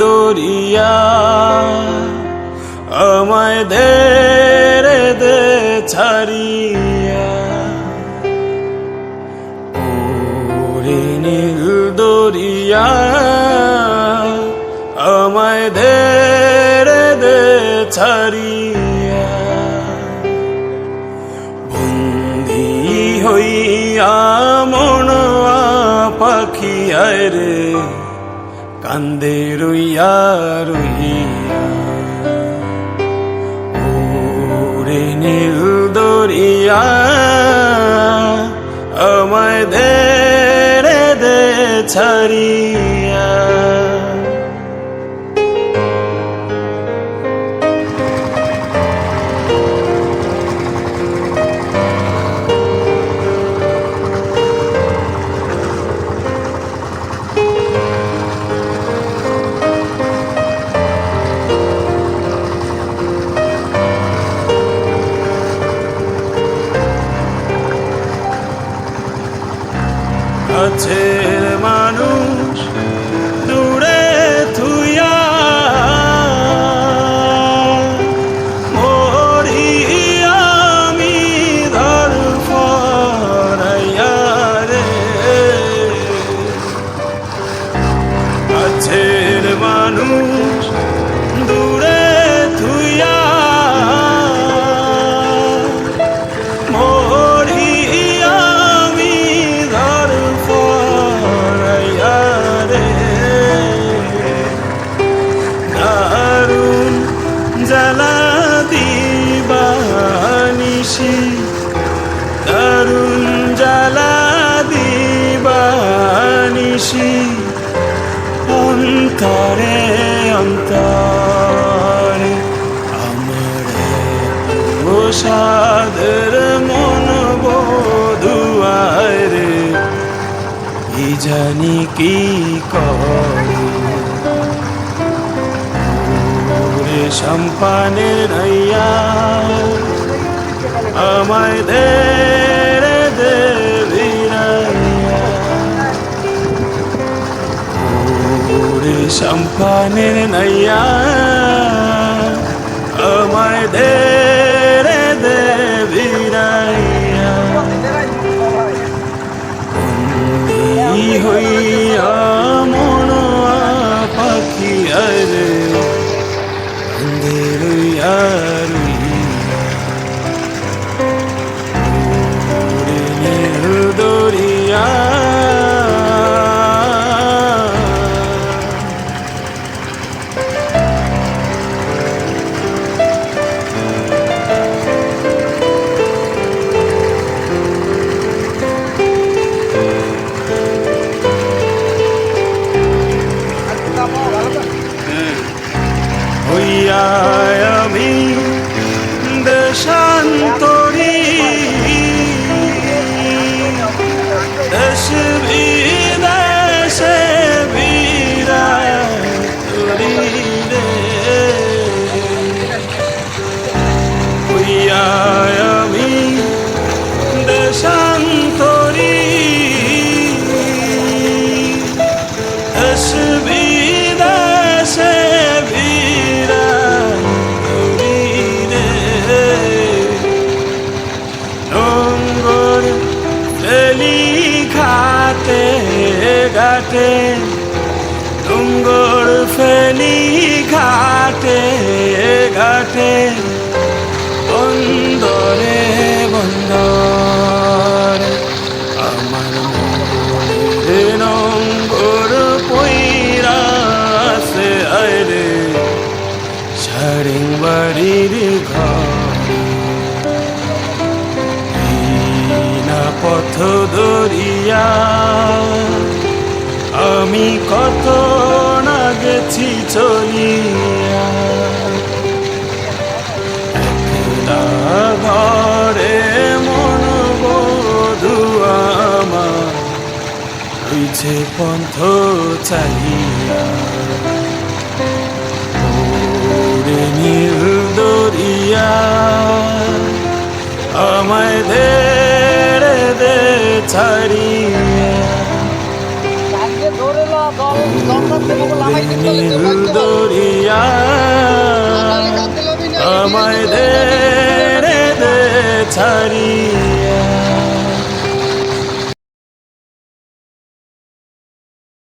দরিয়া আমায় দে রে দে ছাড়িয়া। আমায় দে ছাড়িয়া। বন্দি হইয়া মনোয়া পাখি আয় রে, কান্দে রইয়া রইয়া ওরে নীল দরিয়া, আমায় দে দে ছাড়িয়া। কাছের মানুষ দূরে থুইয়া মরি আমি ধর রে। কাছের মানুষ দিবানিসি দারুণ জ্বালা দিবানিসি অন্তরে অন্তরে আমার সাদের মন বধুয়ায় রে। জানি কি করে? সম্পানের নাইয়া আমায় দে রে দে সম্পানের নাইয়া আমায় দে রে দে ভিড়াইয়া বন্দি দেশান্তরী ফেলি ঘাটে ঘাটে বন্দরে বন্দরে আমার মনে নম্বর পইরাছে আরে সারিং বাড়ির ঘরে। পথ দরিয়া আমি না গেছি চলিয়া একলা ঘরে মন বধু আমার হইছে পন্থ চালিয়া নীল দরিয়া আমায় দে ছাড়িয়া নির্দরিয়া আমায় দে রে দে ছাড়ি।